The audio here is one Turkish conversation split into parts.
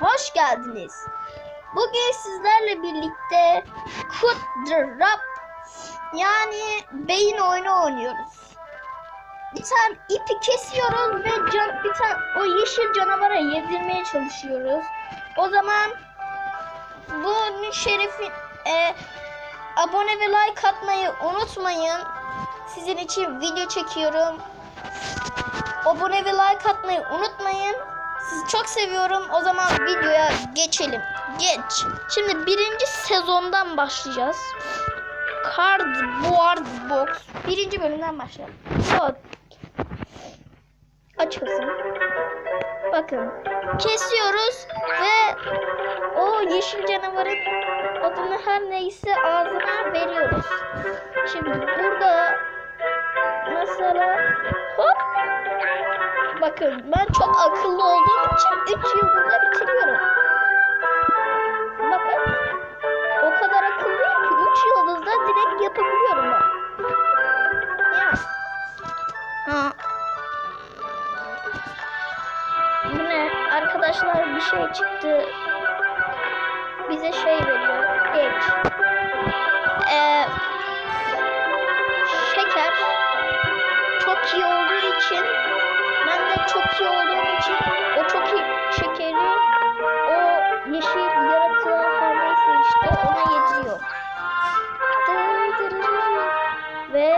hoş geldiniz. Bugün sizlerle birlikte Cut the Rap yani beyin oyunu oynuyoruz. Bir tane ipi kesiyoruz ve can, bir tane o yeşil canavara yedirmeye çalışıyoruz. O zaman bunun şerefi e, abone ve like atmayı unutmayın. Sizin için video çekiyorum. Abone ve like atmayı unutmayın. Sizi çok seviyorum. O zaman videoya geçelim. Geç. Şimdi birinci sezondan başlayacağız. Cardboard Box. Birinci bölümden başlayalım. Evet. Açılsın. Bakın. Kesiyoruz ve o yeşil canavarın adını her neyse ağzına veriyoruz. Şimdi burada mesela hop bakın ben çok akıllı olduğum için 3 yıldızla bitiriyorum. Bakın o kadar akıllıyım ki 3 yıldızda direkt yapabiliyorum ben. Ha. Bu ne? Arkadaşlar bir şey çıktı. Bize şey veriyor. Geç. Ee, şeker çok iyi olduğu için iyi olduğum için o çok iyi şekeri o yeşil yaratığa her neyse işte ona yediriyor. Ve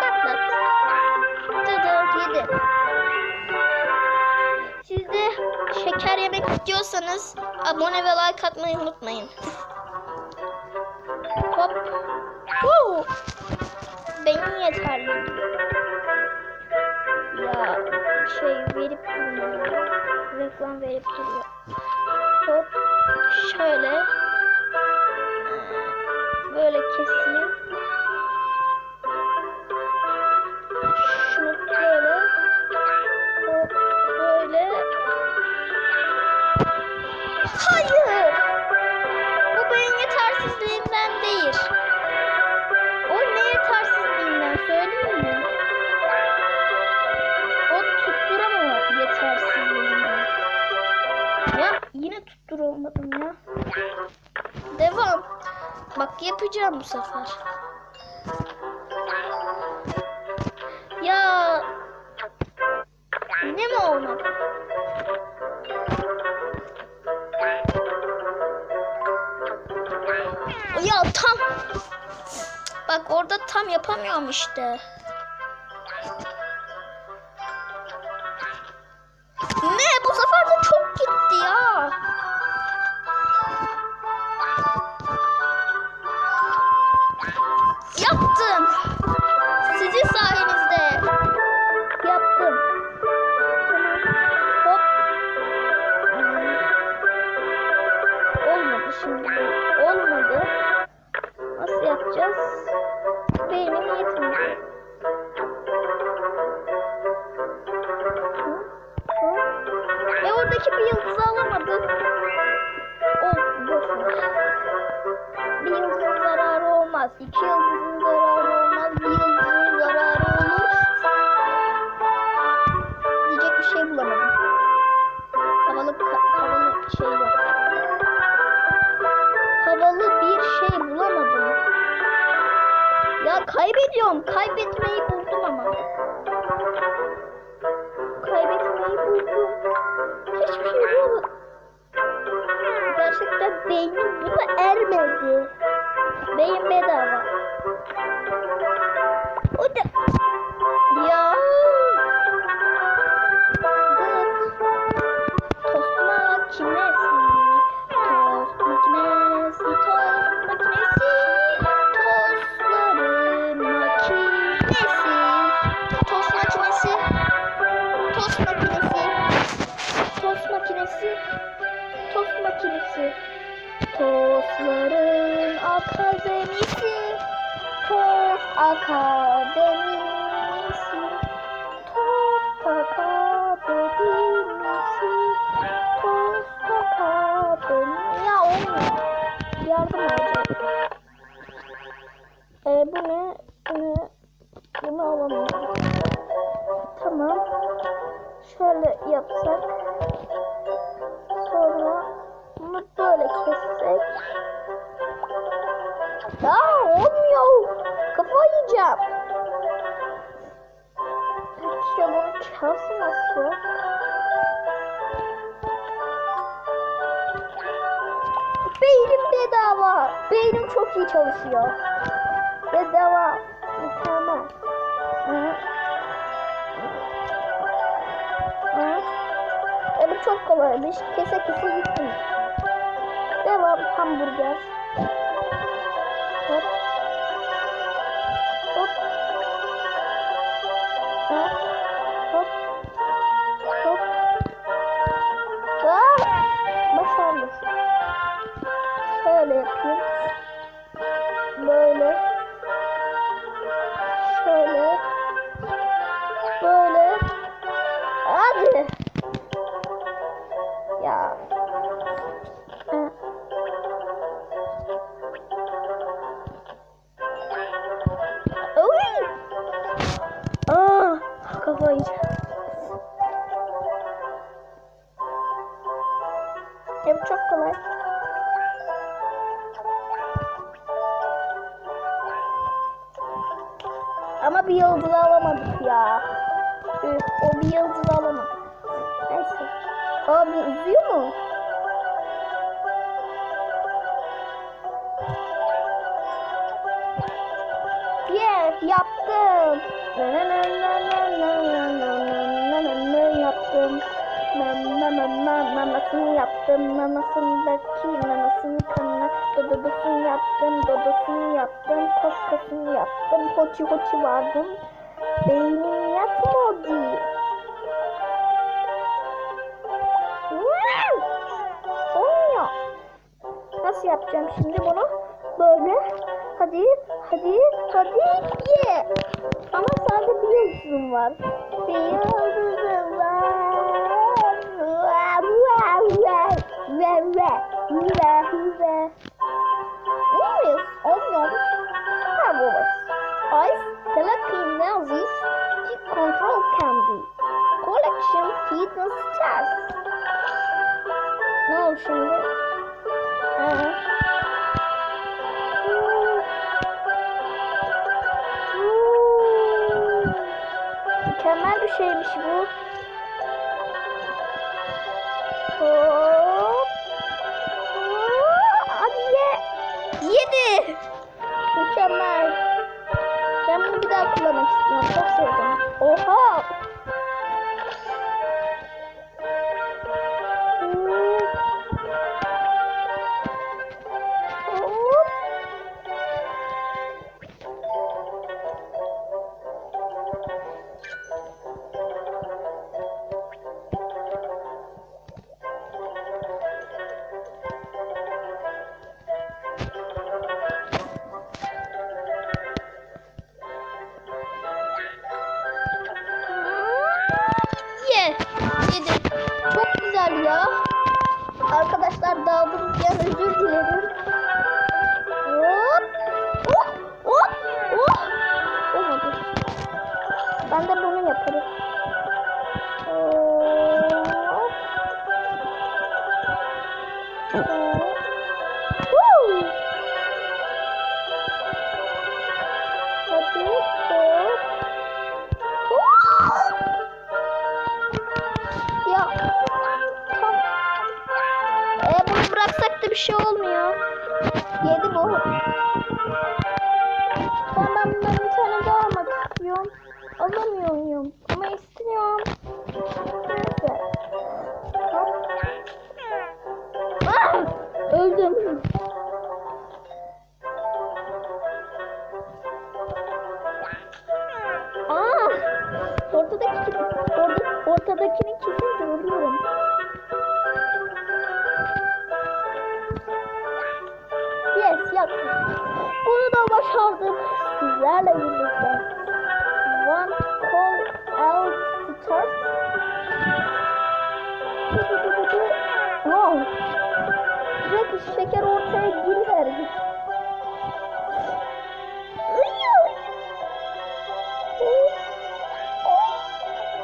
patlat. Dıdı yedi. Siz de şeker yemek istiyorsanız abone ve like atmayı unutmayın. Hop. Woo. Benim yeterli. Şey verip duruyor. Reklam verip duruyor. Hop. Şöyle. Böyle keseyim. Devam. Bak yapacağım bu sefer. Ya ne mi olmadı? Ya tam Bak orada tam yapamıyorum işte. Olmadı şimdi. Olmadı. Nasıl yapacağız? Beynim yetmiyor. Ve oradaki bir yıldızı alamadım. Olsun boş. Bir yıldızın zararı olmaz. İki yıldızın zararı beynim buna ermedi. Beyin bedava. Bu ne? Bu? Bunu alamıyorum. Tamam. şöyle yapsak. Sonra bunu böyle kessek. Aa olmuyor. Kafa yiyeceğim. Peki ya bunun kağısı nasıl? Beynim bedava. Beynim çok iyi çalışıyor. Bedava. Mükemmel. Evet çok kolaymış. Kese kese gittim. Devam hamburger. Ya çok kolay. Ama bir yıldız alamadık ya. Üf, o bir yıldız alamadık. Neyse. Aa bu uzuyor mu? Yes yaptım. Yaptım. Na na na na namasını yaptım. Namasındaki namasını kanına dododosunu yaptım. Dodosunu yaptım. Koskosunu yaptım. Hoçi hoçi vardım. Beynim yatmadı. Olmuyor. Nasıl yapacağım şimdi bunu? Böyle. Hadi, hadi, hadi. Ye. Ama sadece bir yıldızım var. Bir mulher mulher Números, homens nomes, palavras, as de control candy. Collection hidden stars. No, Shanghai. Uh -huh. mükemmel bir şeymiş bu. Oo. 我喝水的 Bunu da başardım. Sizlerle birlikte. One call out start. Wow. Direkt şeker ortaya giriverdi.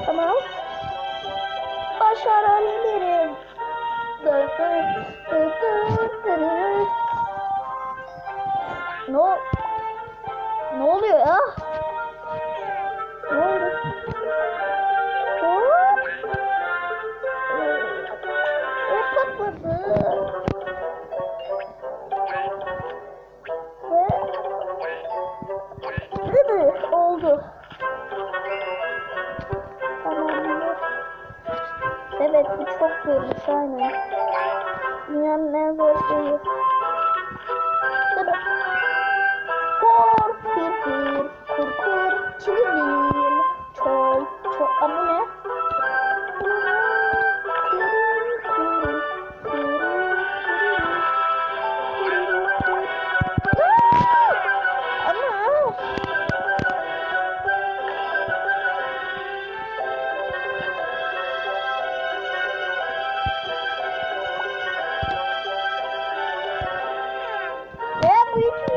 Tamam. başarabilirim. Dır dır dır dır dır. Ne ol- Ne oluyor ya? Ne oldu? Patladı. Ve oldu. Evet bu çok zormuş aynen. Dünyanın en zor şeyi.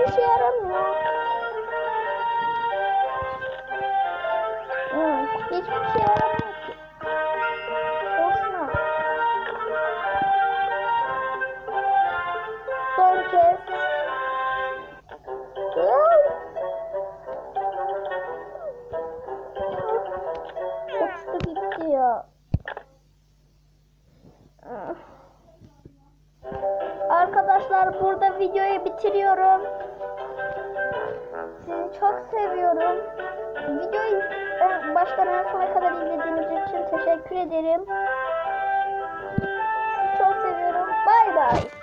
Hiçbir işe yaramıyor. Hı, hiçbir şey yaramıyor ki. Boşuna. Son kez. Uçtu gitti ya. Arkadaşlar burada videoyu bitiriyorum. Sizi çok seviyorum. Videoyu baştan en sona kadar izlediğiniz için teşekkür ederim. Çok seviyorum. Bay bay.